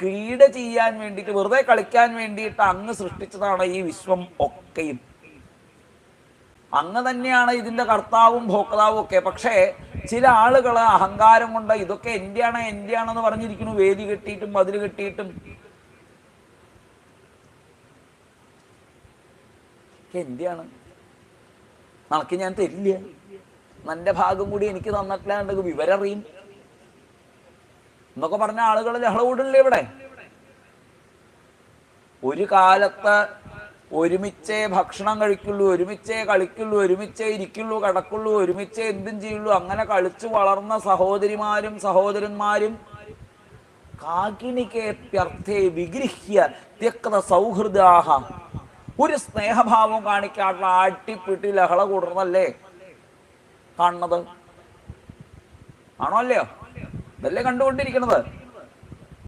ക്രീഡ ചെയ്യാൻ വേണ്ടിയിട്ട് വെറുതെ കളിക്കാൻ വേണ്ടിയിട്ട് അങ്ങ് സൃഷ്ടിച്ചതാണ് ഈ വിശ്വം ഒക്കെയും. അങ്ങ് തന്നെയാണ് ഇതിന്റെ കർത്താവും ഭോക്താവും ഒക്കെ. പക്ഷേ ചില ആളുകൾ അഹങ്കാരം കൊണ്ട് ഇതൊക്കെ എന്റെയാണ് എന്റെയാണെന്ന് പറഞ്ഞിരിക്കുന്നു. വേദി കെട്ടിയിട്ടും മതിൽ കെട്ടിയിട്ടും. എന്റെയാണ്. നടക്ക് ഞാൻ തരില്ല. നല്ല ഭാഗം കൂടി എനിക്ക് തന്നിട്ടില്ല വിവരം അറിയും എന്നൊക്കെ പറഞ്ഞ ആളുകൾ ലഹള കൂടില്ലേ ഇവിടെ? ഒരു കാലത്ത് ഒരുമിച്ചേ ഭക്ഷണം കഴിക്കുള്ളൂ ഒരുമിച്ചേ കളിക്കുള്ളൂ ഒരുമിച്ചേ ഇരിക്കുള്ളൂ കിടക്കുള്ളൂ ഒരുമിച്ചേ എന്തും ചെയ്യുള്ളൂ അങ്ങനെ കളിച്ചു വളർന്ന സഹോദരിമാരും സഹോദരന്മാരും സൗഹൃദാഹ. ഒരു സ്നേഹഭാവം കാണിക്കാനുള്ള ആട്ടിപ്പിട്ടി ലഹള കൂടുന്നല്ലേ കാണുന്നത്? ആണോ അല്ലയോ? ഇതല്ലേ കണ്ടുകൊണ്ടിരിക്കുന്നത്